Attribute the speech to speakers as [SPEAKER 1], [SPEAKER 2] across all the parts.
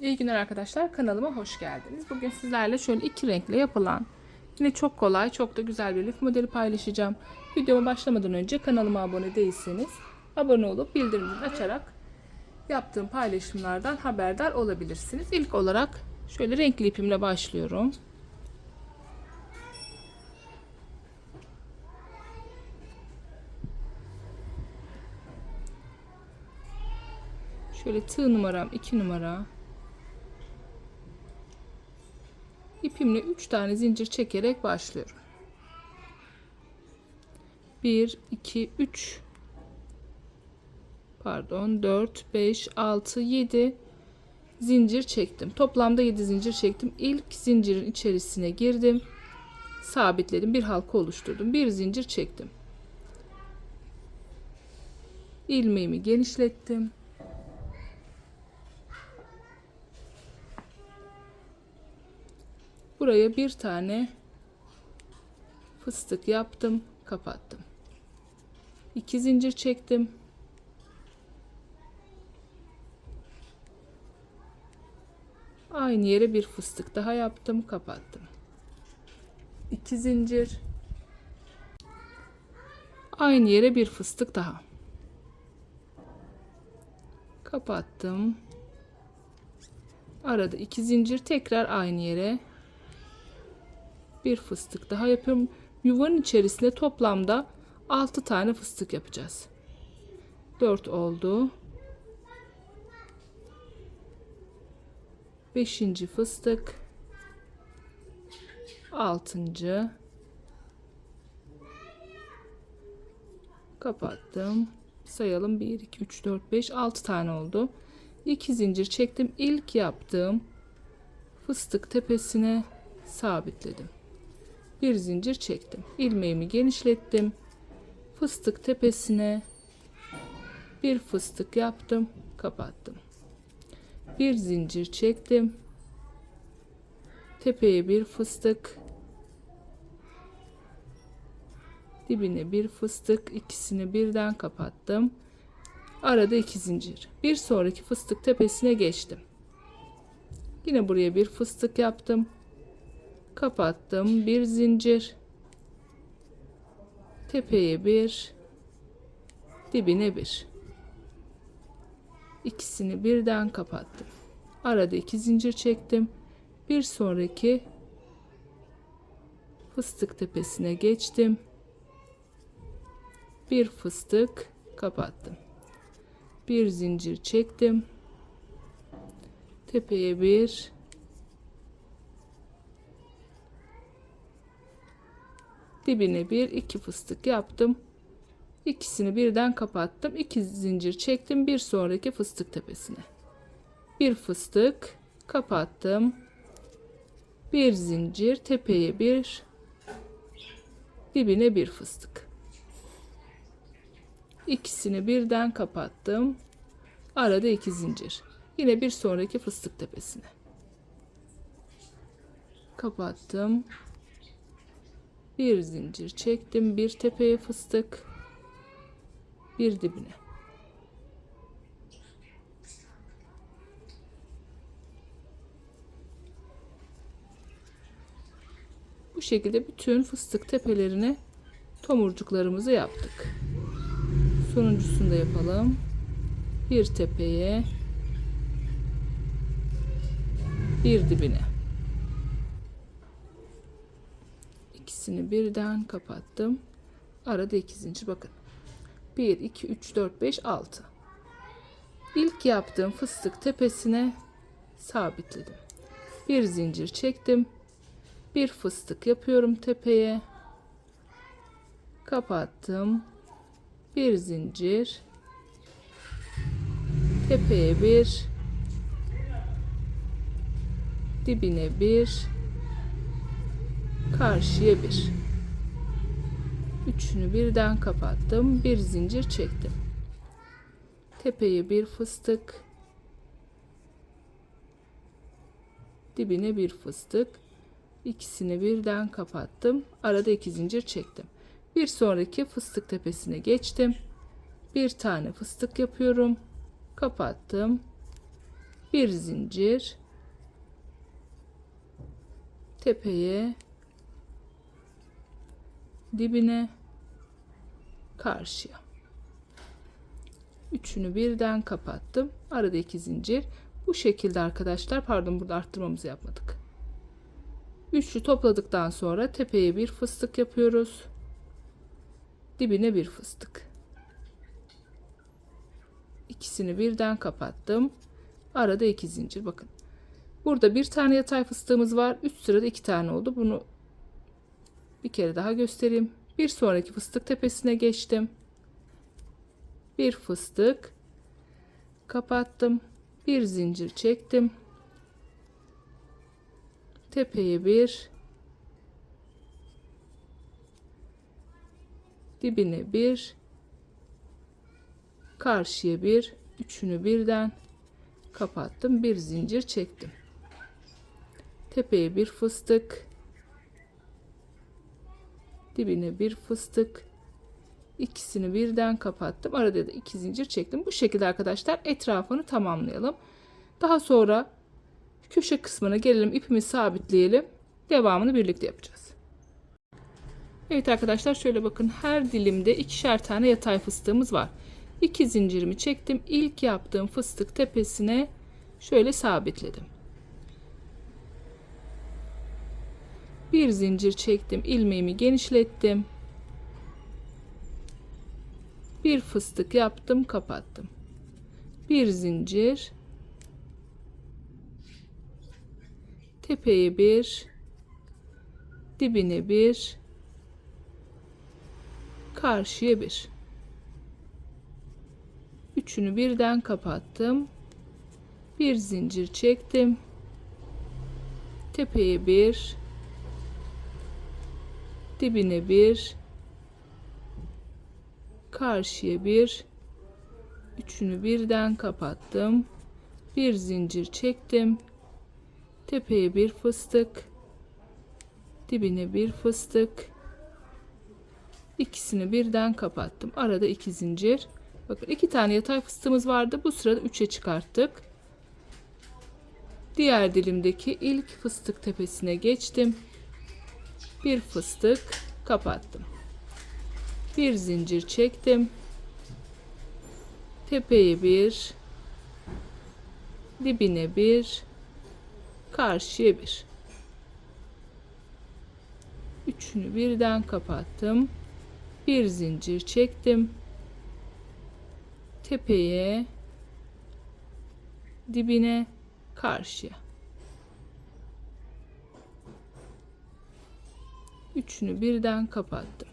[SPEAKER 1] İyi günler arkadaşlar. Kanalıma hoş geldiniz. Bugün sizlerle şöyle iki renkle yapılan yine çok kolay, çok da güzel bir lif modeli paylaşacağım. Videoma başlamadan önce kanalıma abone değilseniz abone olup bildirimleri açarak yaptığım paylaşımlardan haberdar olabilirsiniz. İlk olarak şöyle renkli ipimle başlıyorum. Şöyle tığ numaram 2 numara. İpimle 3 tane zincir çekerek başlıyorum. 1 2 3 Pardon 4 5 6 7 zincir çektim. Toplamda 7 zincir çektim. İlk zincirin içerisine girdim. Sabitledim. Bir halka oluşturdum. Bir zincir çektim. ilmeğimi genişlettim. Buraya bir tane fıstık yaptım, kapattım. İki zincir çektim. Aynı yere bir fıstık daha yaptım, kapattım. İki zincir. Aynı yere bir fıstık daha. Kapattım. Arada iki zincir tekrar aynı yere bir fıstık daha yapıyorum. Yuvanın içerisinde toplamda 6 tane fıstık yapacağız. 4 oldu. 5. fıstık. 6. Kapattım. Sayalım 1 2 3 4 5 6 tane oldu. 2 zincir çektim. İlk yaptığım fıstık tepesine sabitledim bir zincir çektim. ilmeğimi genişlettim. Fıstık tepesine bir fıstık yaptım, kapattım. Bir zincir çektim. Tepeye bir fıstık. Dibine bir fıstık, ikisini birden kapattım. Arada iki zincir. Bir sonraki fıstık tepesine geçtim. Yine buraya bir fıstık yaptım kapattım. Bir zincir. Tepeye bir. Dibine bir. İkisini birden kapattım. Arada iki zincir çektim. Bir sonraki fıstık tepesine geçtim. Bir fıstık kapattım. Bir zincir çektim. Tepeye bir dibine bir iki fıstık yaptım. İkisini birden kapattım. İki zincir çektim bir sonraki fıstık tepesine. Bir fıstık kapattım. Bir zincir tepeye bir dibine bir fıstık. İkisini birden kapattım. Arada iki zincir. Yine bir sonraki fıstık tepesine. Kapattım bir zincir çektim bir tepeye fıstık bir dibine. Bu şekilde bütün fıstık tepelerine tomurcuklarımızı yaptık. Sonuncusunu da yapalım. Bir tepeye bir dibine ikisini birden kapattım. Arada iki zincir bakın. 1 2 3 4 5 6. İlk yaptığım fıstık tepesine sabitledim. Bir zincir çektim. Bir fıstık yapıyorum tepeye. Kapattım. Bir zincir. Tepeye bir. Dibine bir karşıya bir. Üçünü birden kapattım bir zincir çektim. Tepeye bir fıstık. Dibine bir fıstık. İkisini birden kapattım arada iki zincir çektim. Bir sonraki fıstık tepesine geçtim. Bir tane fıstık yapıyorum. Kapattım. Bir zincir. Tepeye. Dibine. Karşıya. Üçünü birden kapattım. Arada iki zincir. Bu şekilde arkadaşlar pardon burada arttırmamızı yapmadık. Üçlü topladıktan sonra tepeye bir fıstık yapıyoruz. Dibine bir fıstık. İkisini birden kapattım. Arada iki zincir bakın. Burada bir tane yatay fıstığımız var. Üst sırada iki tane oldu. Bunu bir kere daha göstereyim. Bir sonraki fıstık tepesine geçtim. Bir fıstık kapattım. Bir zincir çektim. Tepeye bir dibine bir karşıya bir üçünü birden kapattım bir zincir çektim tepeye bir fıstık dibine bir fıstık. İkisini birden kapattım. Arada da iki zincir çektim. Bu şekilde arkadaşlar etrafını tamamlayalım. Daha sonra köşe kısmına gelelim ipimi sabitleyelim. Devamını birlikte yapacağız. Evet arkadaşlar şöyle bakın. Her dilimde ikişer tane yatay fıstığımız var. İki zincirimi çektim. İlk yaptığım fıstık tepesine şöyle sabitledim. Bir zincir çektim. ilmeğimi genişlettim. Bir fıstık yaptım, kapattım. Bir zincir. Tepeye bir, dibine bir, karşıya bir. Üçünü birden kapattım. Bir zincir çektim. Tepeye bir. Dibine bir. Karşıya bir. Üçünü birden kapattım. Bir zincir çektim. Tepeye bir fıstık. Dibine bir fıstık ikisini birden kapattım. Arada iki zincir. Bakın iki tane yatay fıstığımız vardı. Bu sırada 3'e çıkarttık. Diğer dilimdeki ilk fıstık tepesine geçtim. Bir fıstık kapattım. Bir zincir çektim. Tepeye bir, dibine bir, karşıya bir. Üçünü birden kapattım bir zincir çektim tepeye dibine karşıya üçünü birden kapattım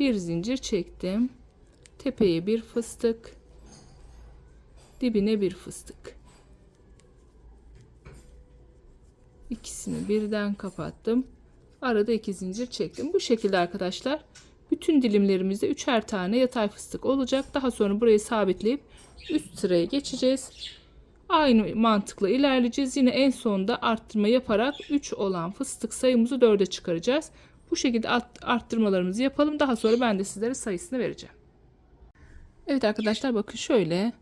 [SPEAKER 1] bir zincir çektim tepeye bir fıstık dibine bir fıstık ikisini birden kapattım arada iki zincir çektim bu şekilde arkadaşlar bütün dilimlerimizde üçer tane yatay fıstık olacak. Daha sonra burayı sabitleyip üst sıraya geçeceğiz. Aynı mantıkla ilerleyeceğiz. Yine en sonda arttırma yaparak 3 olan fıstık sayımızı 4'e çıkaracağız. Bu şekilde arttırmalarımızı yapalım. Daha sonra ben de sizlere sayısını vereceğim. Evet arkadaşlar bakın şöyle.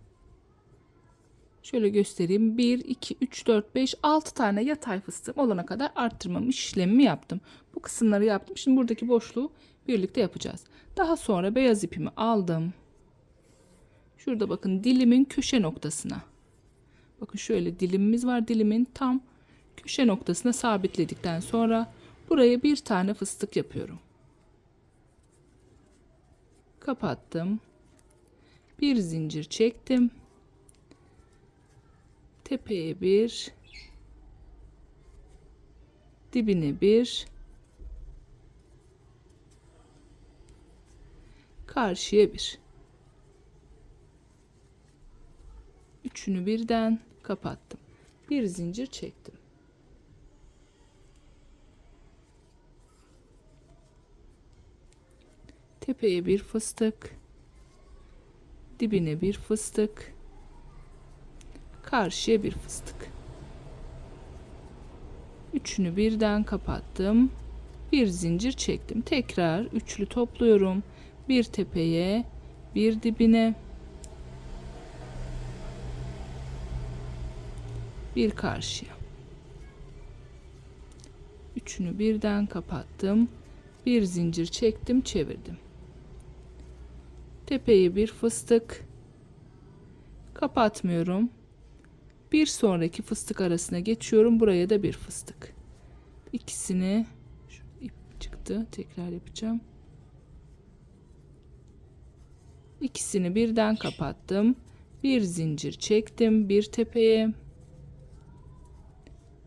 [SPEAKER 1] Şöyle göstereyim. 1, 2, 3, 4, 5, 6 tane yatay fıstığım olana kadar arttırmam işlemimi yaptım. Bu kısımları yaptım. Şimdi buradaki boşluğu birlikte yapacağız. Daha sonra beyaz ipimi aldım. Şurada bakın dilimin köşe noktasına. Bakın şöyle dilimimiz var. Dilimin tam köşe noktasına sabitledikten sonra buraya bir tane fıstık yapıyorum. Kapattım. Bir zincir çektim. Tepeye bir, dibine bir, karşıya bir. Üçünü birden kapattım. Bir zincir çektim. Tepeye bir fıstık. Dibine bir fıstık. Karşıya bir fıstık. Üçünü birden kapattım. Bir zincir çektim. Tekrar üçlü topluyorum bir tepeye bir dibine Bir karşıya. Üçünü birden kapattım. Bir zincir çektim, çevirdim. Tepeye bir fıstık. Kapatmıyorum. Bir sonraki fıstık arasına geçiyorum. Buraya da bir fıstık. İkisini şu ip çıktı. Tekrar yapacağım. İkisini birden kapattım. Bir zincir çektim. Bir tepeye.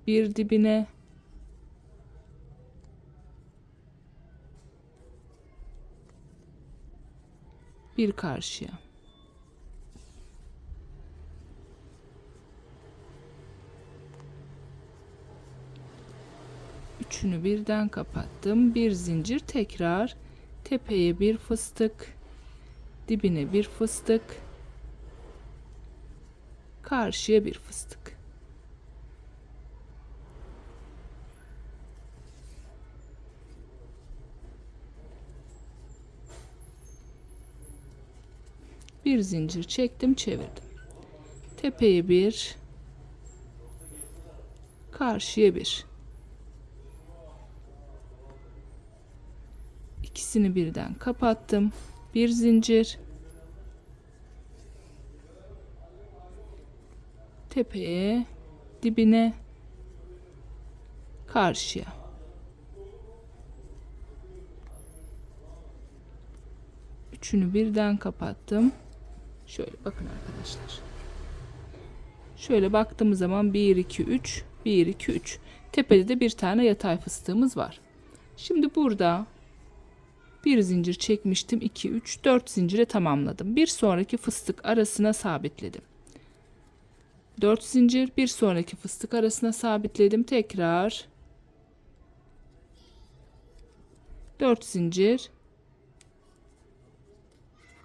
[SPEAKER 1] Bir dibine. Bir karşıya. Üçünü birden kapattım. Bir zincir tekrar tepeye bir fıstık, dibine bir fıstık, karşıya bir fıstık. Bir zincir çektim, çevirdim. Tepeye bir, karşıya bir. İkisini birden kapattım. Bir zincir. Tepeye, dibine, karşıya. Üçünü birden kapattım. Şöyle bakın arkadaşlar. Şöyle baktığımız zaman 1 2 3 1 2 3. Tepede de bir tane yatay fıstığımız var. Şimdi burada bir zincir çekmiştim. 2 3 4 zincire tamamladım. Bir sonraki fıstık arasına sabitledim. 4 zincir bir sonraki fıstık arasına sabitledim. Tekrar 4 zincir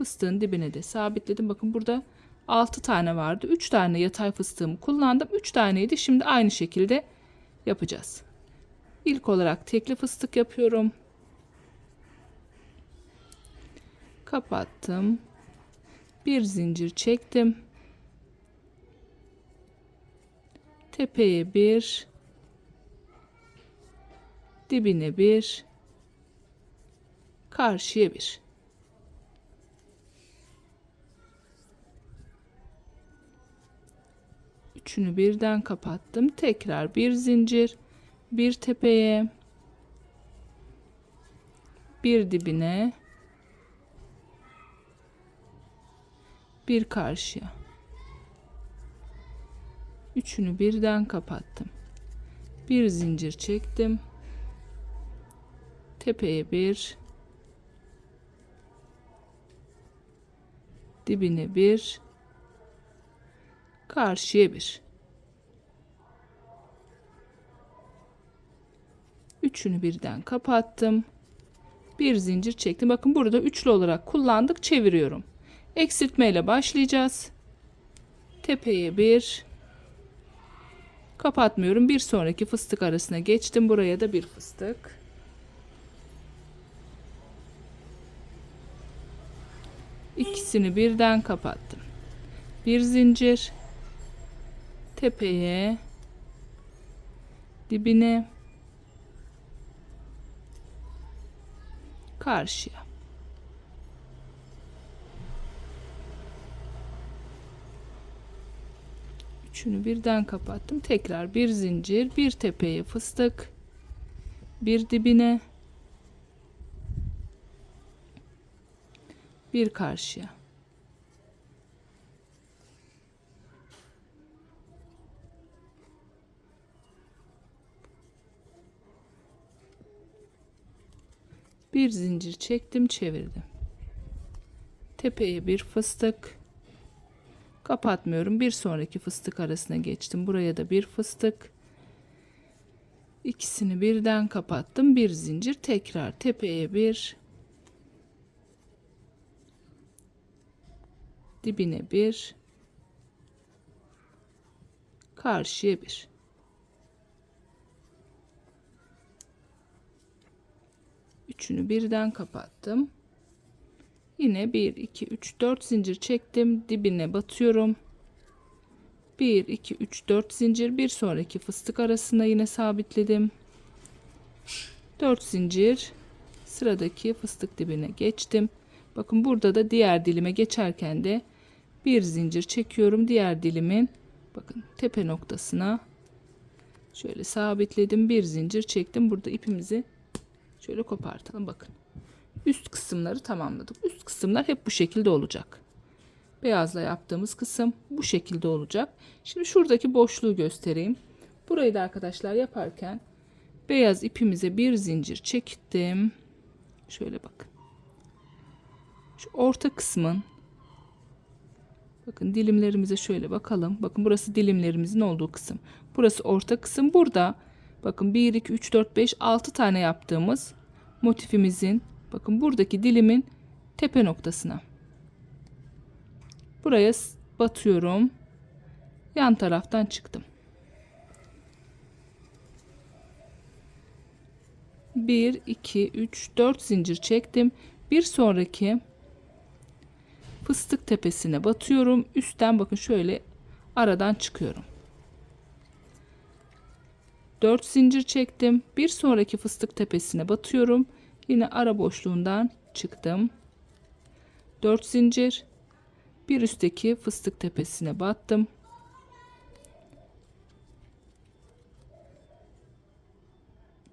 [SPEAKER 1] fıstığın dibine de sabitledim. Bakın burada 6 tane vardı. 3 tane yatay fıstığımı kullandım. 3 taneydi. Şimdi aynı şekilde yapacağız. İlk olarak tekli fıstık yapıyorum. Kapattım. Bir zincir çektim. Tepeye bir, dibine bir, karşıya bir. Üçünü birden kapattım. Tekrar bir zincir, bir tepeye, bir dibine, bir karşıya. Üçünü birden kapattım. Bir zincir çektim. Tepeye bir, dibine bir, karşıya bir. Üçünü birden kapattım. Bir zincir çektim. Bakın burada üçlü olarak kullandık. Çeviriyorum. Eksiltme ile başlayacağız. Tepeye bir. Kapatmıyorum. Bir sonraki fıstık arasına geçtim. Buraya da bir fıstık. İkisini birden kapattım. Bir zincir tepeye dibine karşıya. Üçünü birden kapattım. Tekrar bir zincir bir tepeye fıstık bir dibine bir karşıya bir zincir çektim çevirdim. Tepeye bir fıstık. Kapatmıyorum. Bir sonraki fıstık arasına geçtim. Buraya da bir fıstık. İkisini birden kapattım. Bir zincir tekrar tepeye bir. Dibine bir. Karşıya bir üçünü birden kapattım. Yine 1 2 3 4 zincir çektim. Dibine batıyorum. 1 2 3 4 zincir. Bir sonraki fıstık arasına yine sabitledim. 4 zincir. Sıradaki fıstık dibine geçtim. Bakın burada da diğer dilime geçerken de bir zincir çekiyorum diğer dilimin. Bakın tepe noktasına şöyle sabitledim. Bir zincir çektim. Burada ipimizi şöyle kopartalım bakın. Üst kısımları tamamladık. Üst kısımlar hep bu şekilde olacak. Beyazla yaptığımız kısım bu şekilde olacak. Şimdi şuradaki boşluğu göstereyim. Burayı da arkadaşlar yaparken beyaz ipimize bir zincir çektim. Şöyle bakın. Şu orta kısmın Bakın dilimlerimize şöyle bakalım. Bakın burası dilimlerimizin olduğu kısım. Burası orta kısım. Burada bakın 1, 2, 3, 4, 5, 6 tane yaptığımız motifimizin bakın buradaki dilimin tepe noktasına. Buraya batıyorum. Yan taraftan çıktım. 1, 2, 3, 4 zincir çektim. Bir sonraki fıstık tepesine batıyorum. Üstten bakın şöyle aradan çıkıyorum. 4 zincir çektim. Bir sonraki fıstık tepesine batıyorum. Yine ara boşluğundan çıktım. 4 zincir. Bir üstteki fıstık tepesine battım.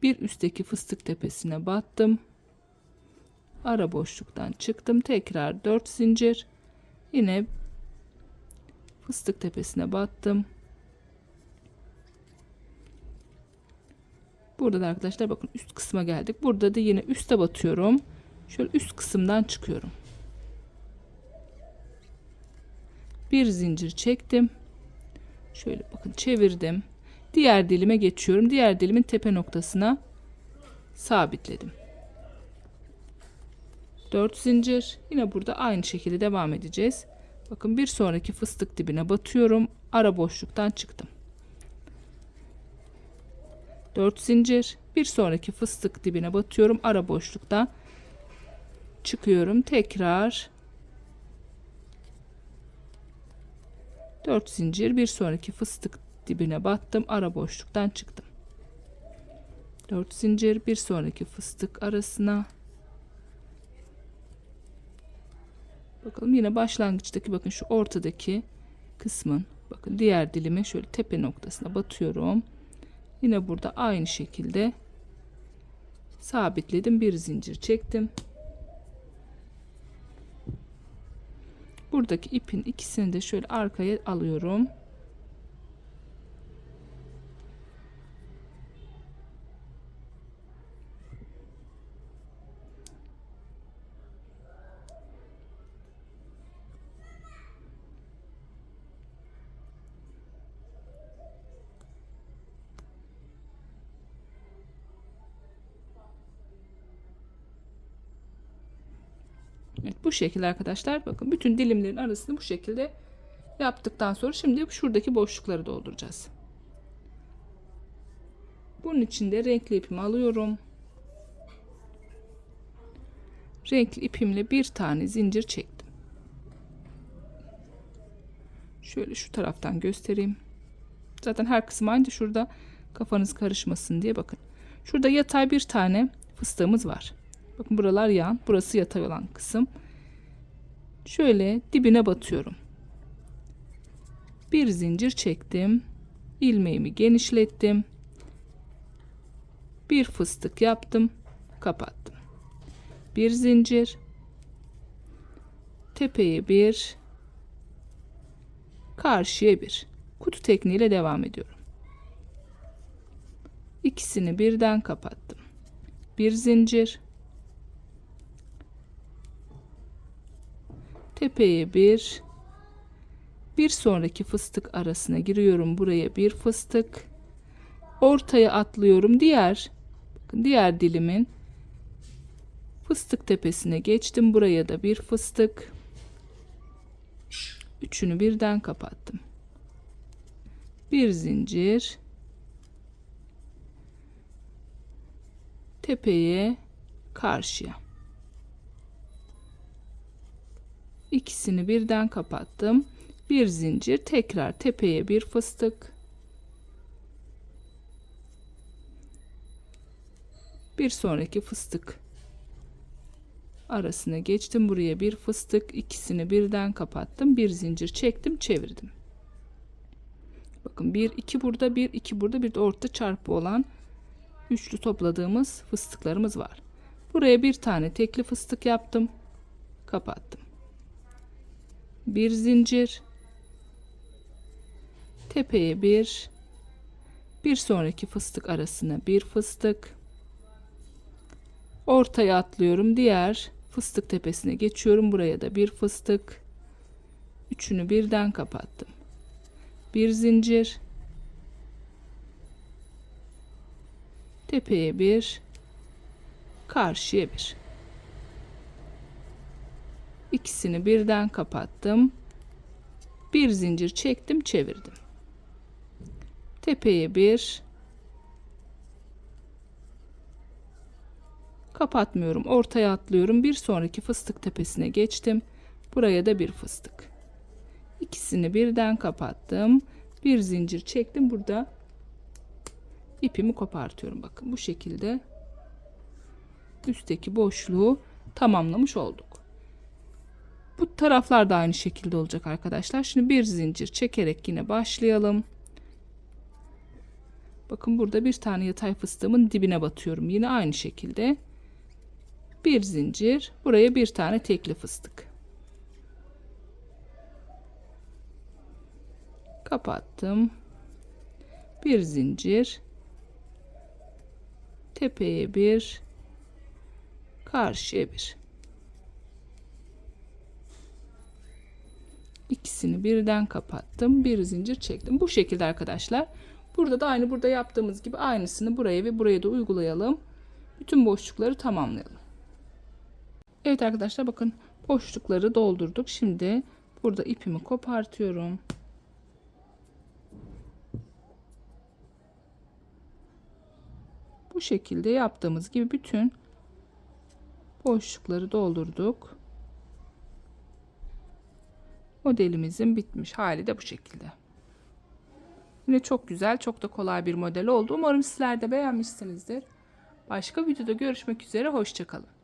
[SPEAKER 1] Bir üstteki fıstık tepesine battım ara boşluktan çıktım tekrar 4 zincir yine fıstık tepesine battım burada da arkadaşlar bakın üst kısma geldik. Burada da yine üste batıyorum. Şöyle üst kısımdan çıkıyorum. Bir zincir çektim. Şöyle bakın çevirdim. Diğer dilime geçiyorum. Diğer dilimin tepe noktasına sabitledim. 4 zincir. Yine burada aynı şekilde devam edeceğiz. Bakın bir sonraki fıstık dibine batıyorum. Ara boşluktan çıktım 4 zincir. Bir sonraki fıstık dibine batıyorum. Ara boşluktan çıkıyorum. Tekrar 4 zincir. Bir sonraki fıstık dibine battım. Ara boşluktan çıktım. 4 zincir. Bir sonraki fıstık arasına Bakalım. Yine başlangıçtaki bakın şu ortadaki kısmın bakın diğer dilime şöyle tepe noktasına batıyorum. Yine burada aynı şekilde sabitledim. Bir zincir çektim. Buradaki ipin ikisini de şöyle arkaya alıyorum. Evet, bu şekilde arkadaşlar bakın bütün dilimlerin arasını bu şekilde yaptıktan sonra şimdi şuradaki boşlukları dolduracağız. Bunun için de renkli ipimi alıyorum. Renkli ipimle bir tane zincir çektim. Şöyle şu taraftan göstereyim. Zaten her kısım aynı şurada kafanız karışmasın diye bakın. Şurada yatay bir tane fıstığımız var. Bakın buralar yan, burası yatay olan kısım. Şöyle dibine batıyorum. Bir zincir çektim. ilmeğimi genişlettim. Bir fıstık yaptım, kapattım. Bir zincir. Tepeye bir, karşıya bir. Kutu tekniğiyle devam ediyorum. İkisini birden kapattım. Bir zincir. Tepeye bir bir sonraki fıstık arasına giriyorum. Buraya bir fıstık. Ortaya atlıyorum. Diğer bakın diğer dilimin fıstık tepesine geçtim. Buraya da bir fıstık. Üçünü birden kapattım. Bir zincir. Tepeye karşıya İkisini birden kapattım. Bir zincir tekrar tepeye bir fıstık. Bir sonraki fıstık arasına geçtim. Buraya bir fıstık, ikisini birden kapattım. Bir zincir çektim, çevirdim. Bakın bir iki burada, bir iki burada, bir de orta çarpı olan üçlü topladığımız fıstıklarımız var. Buraya bir tane tekli fıstık yaptım. Kapattım. Bir zincir. Tepeye bir. Bir sonraki fıstık arasına bir fıstık. Ortaya atlıyorum. Diğer fıstık tepesine geçiyorum. Buraya da bir fıstık. Üçünü birden kapattım. Bir zincir. Tepeye bir. Karşıya bir. İkisini birden kapattım. Bir zincir çektim, çevirdim. Tepeye bir. Kapatmıyorum. Ortaya atlıyorum. Bir sonraki fıstık tepesine geçtim. Buraya da bir fıstık. İkisini birden kapattım. Bir zincir çektim. Burada ipimi kopartıyorum. Bakın bu şekilde üstteki boşluğu tamamlamış olduk. Bu taraflar da aynı şekilde olacak arkadaşlar. Şimdi bir zincir çekerek yine başlayalım. Bakın burada bir tane yatay fıstığımın dibine batıyorum. Yine aynı şekilde bir zincir buraya bir tane tekli fıstık kapattım bir zincir tepeye bir karşıya bir ikisini birden kapattım bir zincir çektim bu şekilde arkadaşlar burada da aynı burada yaptığımız gibi aynısını buraya ve buraya da uygulayalım bütün boşlukları tamamlayalım Evet arkadaşlar bakın boşlukları doldurduk. Şimdi burada ipimi kopartıyorum. Bu şekilde yaptığımız gibi bütün boşlukları doldurduk. Modelimizin bitmiş hali de bu şekilde. Yine çok güzel, çok da kolay bir model oldu. Umarım sizler de beğenmişsinizdir. Başka videoda görüşmek üzere. Hoşçakalın.